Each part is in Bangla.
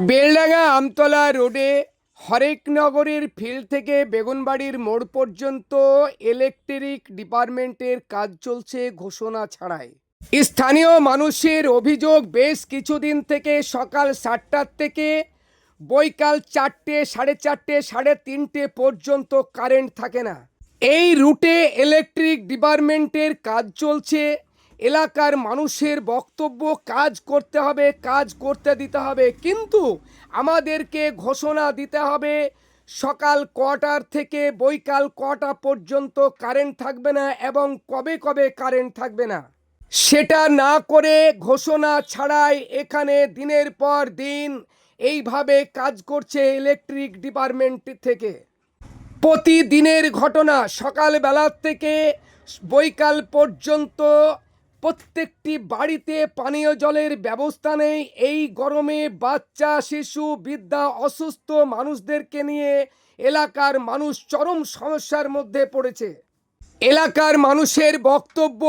বেলডাঙ্গা আমতলা রোডে হরেকনগরের ফিল্ড থেকে বেগুনবাড়ির মোড় পর্যন্ত ইলেকট্রিক ডিপার্টমেন্টের কাজ চলছে ঘোষণা ছাড়াই। স্থানীয় মানুষের অভিযোগ, বেশ কিছুদিন থেকে সকাল সাতটার থেকে বৈকাল চারটে, সাড়ে চারটে, সাড়ে তিনটে পর্যন্ত কারেন্ট থাকে না। এই রুটে ইলেকট্রিক ডিপার্টমেন্টের কাজ চলছে এলাকার মানুষের বক্তব্য, কাজ করতে হবে, কাজ করতে দিতে হবে। কিন্তু আমাদেরকে ঘোষণা দিতে হবে, সকাল কটার থেকে বৈকাল কটা পর্যন্ত কারেন্ট থাকবে না এবং কবে কবে কারেন্ট থাকবে না। সেটা না করে ঘোষণা ছাড়াই এখানে দিনের পর দিন এইভাবে কাজ করছে ইলেকট্রিক ডিপার্টমেন্ট থেকে। প্রতিদিনের ঘটনা সকালবেলার থেকে বৈকাল পর্যন্ত প্রত্যেকটি বাড়িতে পানীয় জলের ব্যবস্থা নেই। এই গরমে বাচ্চা, শিশু, বৃদ্ধা, অসুস্থ মানুষদেরকে নিয়ে এলাকার মানুষ চরম সমস্যার মধ্যে পড়েছে। এলাকার মানুষের বক্তব্য,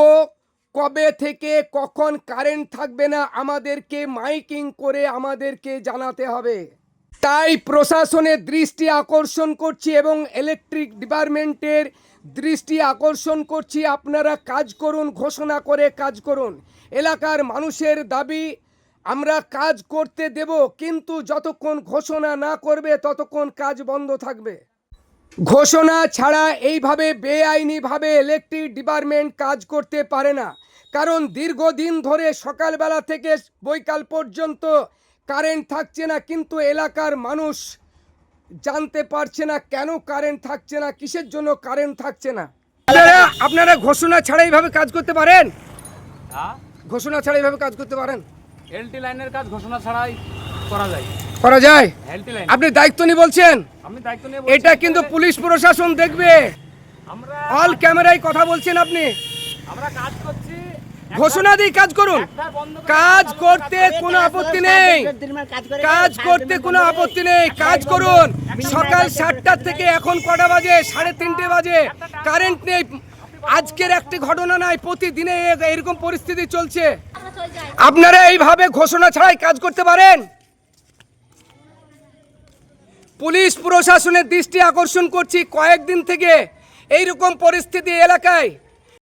কবে থেকে কখন কারেন্ট থাকবে না আমাদেরকে মাইকিং করে আমাদেরকে জানাতে হবে। তাই প্রশাসনের দৃষ্টি আকর্ষণ করছি এবং ইলেকট্রিক ডিপার্টমেন্টের দৃষ্টি আকর্ষণ করছি। আপনারা কাজ করুন, ঘোষণা করে কাজ করুন। এলাকার মানুষের দাবি, আমরা কাজ করতে দেব, কিন্তু যতক্ষণ ঘোষণা না করবে, ততক্ষণ কাজ বন্ধ থাকবে। ঘোষণা ছাড়া এইভাবে বেআইনিভাবে ইলেকট্রিক ডিপার্টমেন্ট কাজ করতে পারে না। কারণ দীর্ঘদিন ধরে সকালবেলা থেকে বৈকাল পর্যন্ত কারেন্ট থাকছে না কিন্তু এলাকার মানুষ জানতে পারছে না কেন কারেন্ট থাকছে না কিসের জন্য কারেন্ট থাকছে না। আপনারা আপনারা ঘোষণা ছাড়া এইভাবে কাজ করতে পারেন? হ্যাঁ? ঘোষণা ছাড়া এইভাবে কাজ করতে পারেন? এলটি লাইনের কাজ ঘোষণা ছাড়াই করা যায়। করা যায়? এলটি লাইন আপনি দায়িত্ব নিয়ে বলছেন? আমি দায়িত্ব নিয়ে এটা কিন্তু পুলিশ প্রশাসন দেখবে। আমরা অল ক্যামেরায় কথা বলছেন আপনি। আমরা কাজ করছি ঘোষণা দিয়ে কাজ করুন। কাজ করতে কোনো আপত্তি নেই। কাজ করতে কোনো আপত্তি নেই। কাজ করুন। সকাল সাতটার থেকে এখন কটা বাজে? সাড়ে তিনটে বাজে। কারেন্ট নেই। আজকের একটি ঘটনা নাই। প্রতিদিনে এরকম পরিস্থিতি চলছে। আপনারা এইভাবে ঘোষণা ছাড়াই কাজ করতে পারেন? পুলিশ প্রশাসনের দৃষ্টি আকর্ষণ করছি কয়েকদিন থেকে। এইরকম পরিস্থিতি এলাকায়।